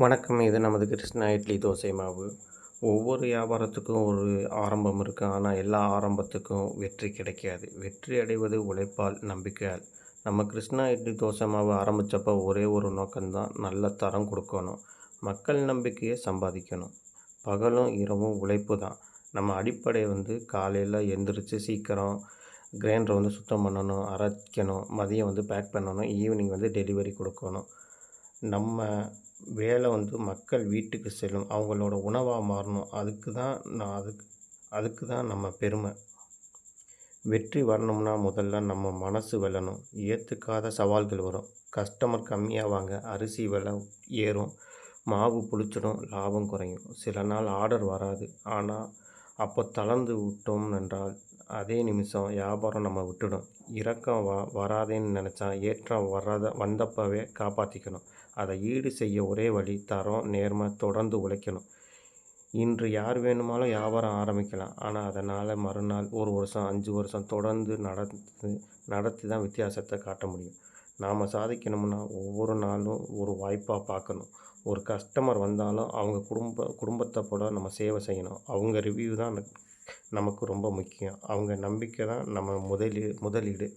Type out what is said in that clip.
வணக்கம். இது நமது கிருஷ்ணா இட்லி தோசை மாவு. ஒவ்வொரு வியாபாரத்துக்கும் ஒரு ஆரம்பம் இருக்கும் ஆனால் எல்லா ஆரம்பத்துக்கும் வெற்றி கிடைக்காது. வெற்றி அடைவது உழைப்பால் நம்பிக்கையால். நம்ம கிருஷ்ணா இட்லி தோசை மாவு ஆரம்பித்தப்போ ஒரே ஒரு நோக்கம்தான். நல்ல தரம் கொடுக்கணும். மக்கள் நம்பிக்கையை சம்பாதிக்கணும். பகலும் இரவும் உழைப்பு தான். நம்ம அடிப்படை வந்து காலையில் எந்திரிச்சு சீக்கிரம் கிரைண்டரை வந்து சுத்தம் பண்ணணும் அரைக்கணும். மதியம் வந்து பேக் பண்ணணும். ஈவினிங் வந்து டெலிவரி கொடுக்கணும். நம்ம வேலை வந்து மக்கள் வீட்டுக்கு செல்லும். அவங்களோட உணவாக மாறணும். அதுக்கு தான் நான் அதுக்கு அதுக்கு தான் நம்ம பெருமை. வெற்றி வரணும்னா முதல்ல நம்ம மனசு வெல்லணும். ஏற்றுக்காத சவால்கள் வரும். கஸ்டமர் கம்மியாவாங்க. அரிசி விலை ஏறும். மாவு புளிச்சிடும். லாபம் குறையும். சில நாள் ஆர்டர் வராது. ஆனால் அப்போ தளர்ந்து விட்டோம் என்றால் அதே நிமிஷம் வியாபாரம் நம்ம விட்டுடும். இறக்கம் வ வராதேன்னு நினச்சா ஏற்றம் வராத வந்தப்பவே காப்பாற்றிக்கணும் அதை ஈடு செய்ய ஒரே வழி தரம் நேர்மை தொடர்ந்து உழைக்கணும். இன்று யார் வேணுமாலும் வியாபாரம் ஆரம்பிக்கலாம். ஆனால் அதனால் மறுநாள் ஒரு வருஷம் அஞ்சு வருஷம் தொடர்ந்து நடந்து நடத்தி தான் வித்தியாசத்தை காட்ட முடியும். நாம் சாதிக்கணும்னா ஒவ்வொரு நாளும் ஒரு வாய்ப்பாக பார்க்கணும். ஒரு கஸ்டமர் வந்தாலும் அவங்க குடும்ப குடும்பத்தை போட நம்ம சேவை செய்யணும். அவங்க ரிவ்யூ தான் நமக்கு ரொம்ப முக்கியம். அவங்க நம்பிக்கை தான் நம்ம முதலீ முதலீடு.